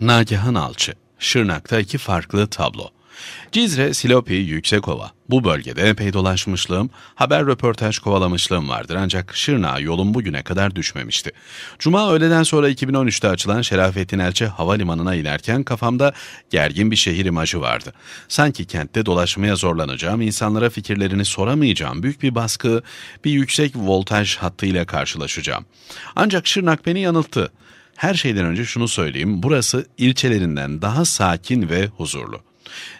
Nagihan Alçı, Şırnak'ta iki farklı tablo. Cizre, Silopi, Yüksekova. Bu bölgede epey dolaşmışlığım, haber röportaj kovalamışlığım vardır ancak Şırnak'a yolum bugüne kadar düşmemişti. Cuma öğleden sonra 2013'te açılan Şerafettin Elçi Havalimanı'na inerken kafamda gergin bir şehir imajı vardı. Sanki kentte dolaşmaya zorlanacağım, insanlara fikirlerini soramayacağım, büyük bir baskı, bir yüksek voltaj hattıyla karşılaşacağım. Ancak Şırnak beni yanılttı. Her şeyden önce şunu söyleyeyim, burası ilçelerinden daha sakin ve huzurlu.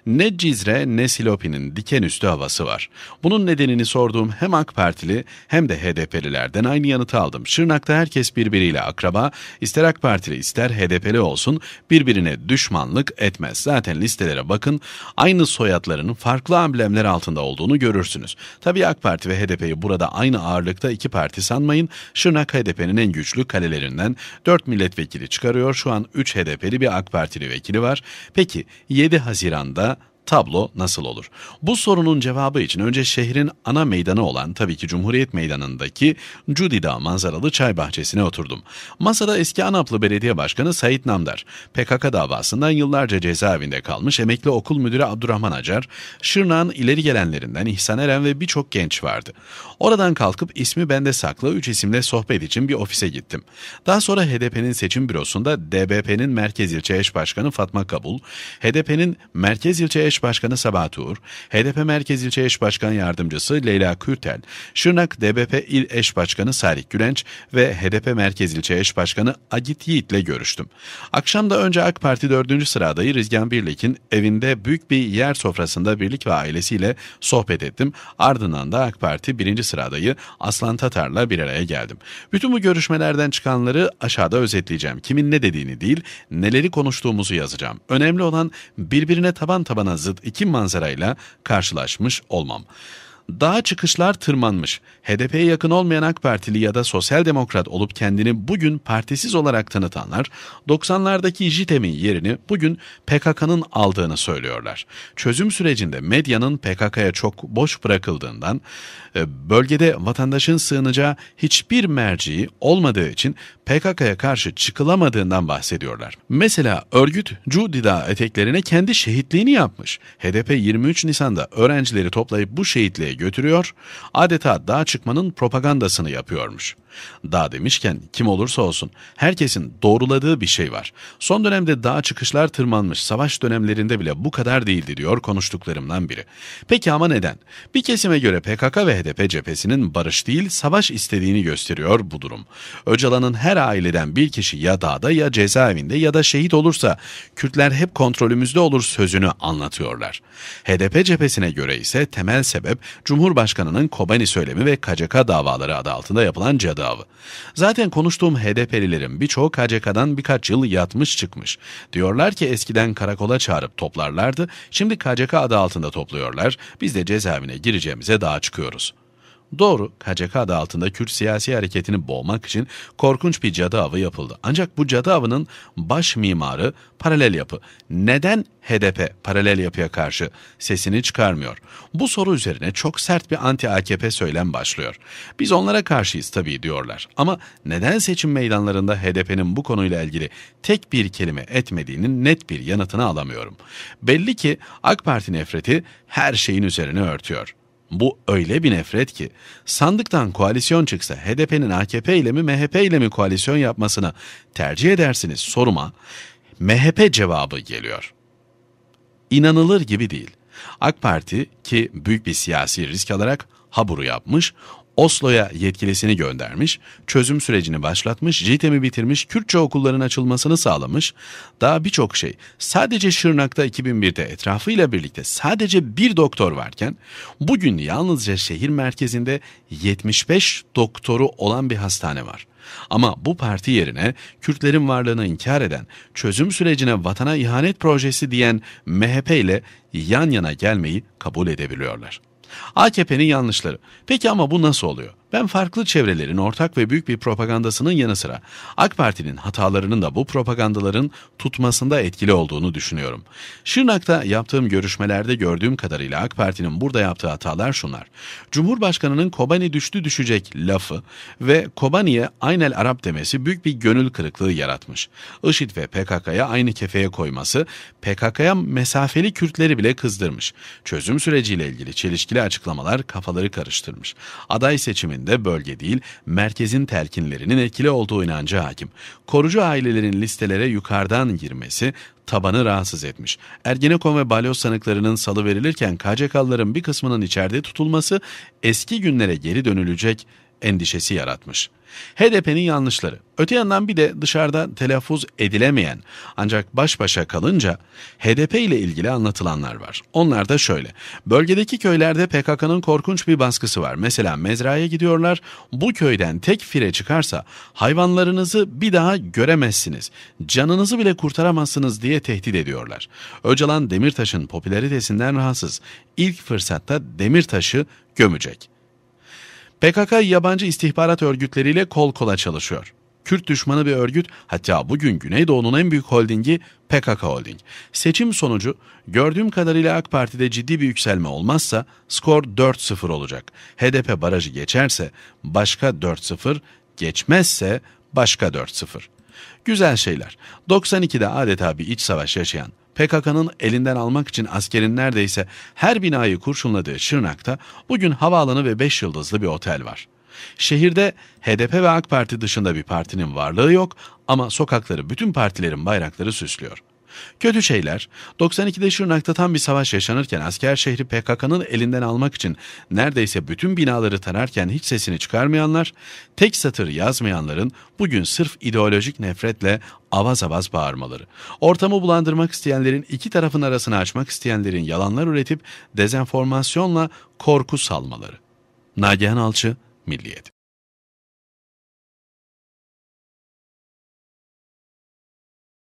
Ne Cizre ne Silopi'nin dikenüstü havası var. Bunun nedenini sorduğum hem AK Partili hem de HDP'lilerden aynı yanıtı aldım. Şırnak'ta herkes birbiriyle akraba, ister AK Partili ister HDP'li olsun birbirine düşmanlık etmez. Zaten listelere bakın aynı soyadların farklı amblemler altında olduğunu görürsünüz. Tabii AK Parti ve HDP'yi burada aynı ağırlıkta iki parti sanmayın. Şırnak HDP'nin en güçlü kalelerinden 4 milletvekili çıkarıyor. Şu an 3 HDP'li bir AK Partili vekili var. Peki 7 Haziran'da tablo nasıl olur? Bu sorunun cevabı için önce şehrin ana meydanı olan tabii ki Cumhuriyet Meydanı'ndaki Cudida manzaralı çay bahçesine oturdum. Masada eski Anaplı Belediye Başkanı Sait Namdar, PKK davasından yıllarca cezaevinde kalmış emekli okul müdürü Abdurrahman Acar, Şırnak'ın ileri gelenlerinden İhsan Eren ve birçok genç vardı. Oradan kalkıp ismi bende saklı üç isimle sohbet için bir ofise gittim. Daha sonra HDP'nin seçim bürosunda DBP'nin Merkez İlçe Eş Başkanı Fatma Kabul, HDP'nin Merkez İlçe Eş Başkanı Sabahat Uğur, HDP Merkez İlçe Eş Başkan Yardımcısı Leyla Kürtel, Şırnak DBP İl Eş Başkanı Salih Gülenç ve HDP Merkez İlçe Eş Başkanı Agit Yiğit ile görüştüm. Akşam da önce AK Parti 4. sıra adayı Rizgan Birlik'in evinde büyük bir yer sofrasında Birlik ve ailesiyle sohbet ettim. Ardından da AK Parti 1 sıradayı Aslan Tatar'la bir araya geldim. Bütün bu görüşmelerden çıkanları aşağıda özetleyeceğim. Kimin ne dediğini değil, neleri konuştuğumuzu yazacağım. Önemli olan birbirine taban tabana zıt iki manzarayla karşılaşmış olmam. Dağa çıkışlar tırmanmış. HDP'ye yakın olmayan AK Partili ya da sosyal demokrat olup kendini bugün partisiz olarak tanıtanlar 90'lardaki JITEM'in yerini bugün PKK'nın aldığını söylüyorlar. Çözüm sürecinde medyanın PKK'ya çok boş bırakıldığından e, bölgede vatandaşın sığınacağı hiçbir merciği olmadığı için PKK'ya karşı çıkılamadığından bahsediyorlar. Mesela örgüt Cudida eteklerine kendi şehitliğini yapmış. HDP 23 Nisan'da öğrencileri toplayıp bu şehitliğe götürüyor, adeta dağ çıkmanın propagandasını yapıyormuş. Dağ demişken kim olursa olsun herkesin doğruladığı bir şey var. Son dönemde dağ çıkışlar tırmanmış, savaş dönemlerinde bile bu kadar değildi diyor konuştuklarımdan biri. Peki ama neden? Bir kesime göre PKK ve HDP cephesinin barış değil savaş istediğini gösteriyor bu durum. Öcalan'ın her aileden bir kişi ya dağda ya cezaevinde ya da şehit olursa Kürtler hep kontrolümüzde olur sözünü anlatıyorlar. HDP cephesine göre ise temel sebep Cumhurbaşkanı'nın Kobani söylemi ve KCK davaları adı altında yapılan cadı avı. Zaten konuştuğum HDP'lilerin birçoğu KCK'dan birkaç yıl yatmış çıkmış. Diyorlar ki eskiden karakola çağırıp toplarlardı, şimdi KCK adı altında topluyorlar, biz de cezaevine gireceğimize daha çıkıyoruz.'' Doğru, KCK adı altında Kürt siyasi hareketini boğmak için korkunç bir cadı avı yapıldı. Ancak bu cadı avının baş mimarı paralel yapı. Neden HDP paralel yapıya karşı sesini çıkarmıyor? Bu soru üzerine çok sert bir anti-AKP söylem başlıyor. Biz onlara karşıyız tabii diyorlar. Ama neden seçim meydanlarında HDP'nin bu konuyla ilgili tek bir kelime etmediğinin net bir yanıtını alamıyorum. Belli ki AK Parti nefreti her şeyin üzerine örtüyor. Bu öyle bir nefret ki sandıktan koalisyon çıksa HDP'nin AKP ile mi MHP ile mi koalisyon yapmasını tercih edersiniz soruma MHP cevabı geliyor. İnanılır gibi değil. AK Parti ki büyük bir siyasi risk alarak Habur'u yapmış, Oslo'ya yetkilisini göndermiş, çözüm sürecini başlatmış, JITEM'i bitirmiş, Kürtçe okulların açılmasını sağlamış. Daha birçok şey. Sadece Şırnak'ta 2001'de etrafıyla birlikte sadece bir doktor varken bugün yalnızca şehir merkezinde 75 doktoru olan bir hastane var. Ama bu parti yerine Kürtlerin varlığını inkar eden, çözüm sürecine vatana ihanet projesi diyen MHP ile yan yana gelmeyi kabul edebiliyorlar. AKP'nin yanlışları. Peki ama bu nasıl oluyor? Ben farklı çevrelerin ortak ve büyük bir propagandasının yanı sıra AK Parti'nin hatalarının da bu propagandaların tutmasında etkili olduğunu düşünüyorum. Şırnak'ta yaptığım görüşmelerde gördüğüm kadarıyla AK Parti'nin burada yaptığı hatalar şunlar. Cumhurbaşkanının Kobani düştü düşecek lafı ve Kobani'ye Aynel Arap demesi büyük bir gönül kırıklığı yaratmış. IŞİD ve PKK'ya aynı kefeye koyması PKK'ya mesafeli Kürtleri bile kızdırmış. Çözüm süreciyle ilgili çelişkili açıklamalar kafaları karıştırmış. Aday seçiminde bölge değil, merkezin telkinlerinin etkili olduğu inancı hakim. Korucu ailelerin listelere yukarıdan girmesi tabanı rahatsız etmiş. Ergenekon ve balyoz sanıklarının salı verilirken KCK'lıların bir kısmının içeride tutulması eski günlere geri dönülecek endişesi yaratmış. HDP'nin yanlışları. Öte yandan bir de dışarıda telaffuz edilemeyen ancak baş başa kalınca HDP ile ilgili anlatılanlar var. Onlar da şöyle. Bölgedeki köylerde PKK'nın korkunç bir baskısı var. Mesela mezraya gidiyorlar. Bu köyden tek fire çıkarsa hayvanlarınızı bir daha göremezsiniz. Canınızı bile kurtaramazsınız diye tehdit ediyorlar. Öcalan Demirtaş'ın popülaritesinden rahatsız. İlk fırsatta Demirtaş'ı gömecek. PKK yabancı istihbarat örgütleriyle kol kola çalışıyor. Kürt düşmanı bir örgüt hatta bugün Güneydoğu'nun en büyük holdingi PKK Holding. Seçim sonucu gördüğüm kadarıyla AK Parti'de ciddi bir yükselme olmazsa skor 4-0 olacak. HDP barajı geçerse başka 4-0, geçmezse başka 4-0. Güzel şeyler. 92'de adeta bir iç savaş yaşayan PKK'nın elinden almak için askerin neredeyse her binayı kurşunladığı Şırnak'ta bugün havaalanı ve 5 yıldızlı bir otel var. Şehirde HDP ve AK Parti dışında bir partinin varlığı yok ama sokakları bütün partilerin bayrakları süslüyor. Kötü şeyler, 92'de Şırnak'ta tam bir savaş yaşanırken asker şehri PKK'nın elinden almak için neredeyse bütün binaları tararken hiç sesini çıkarmayanlar, tek satır yazmayanların bugün sırf ideolojik nefretle avaz avaz bağırmaları. Ortamı bulandırmak isteyenlerin iki tarafın arasını açmak isteyenlerin yalanlar üretip dezenformasyonla korku salmaları. Nagihan Alçı, Milliyet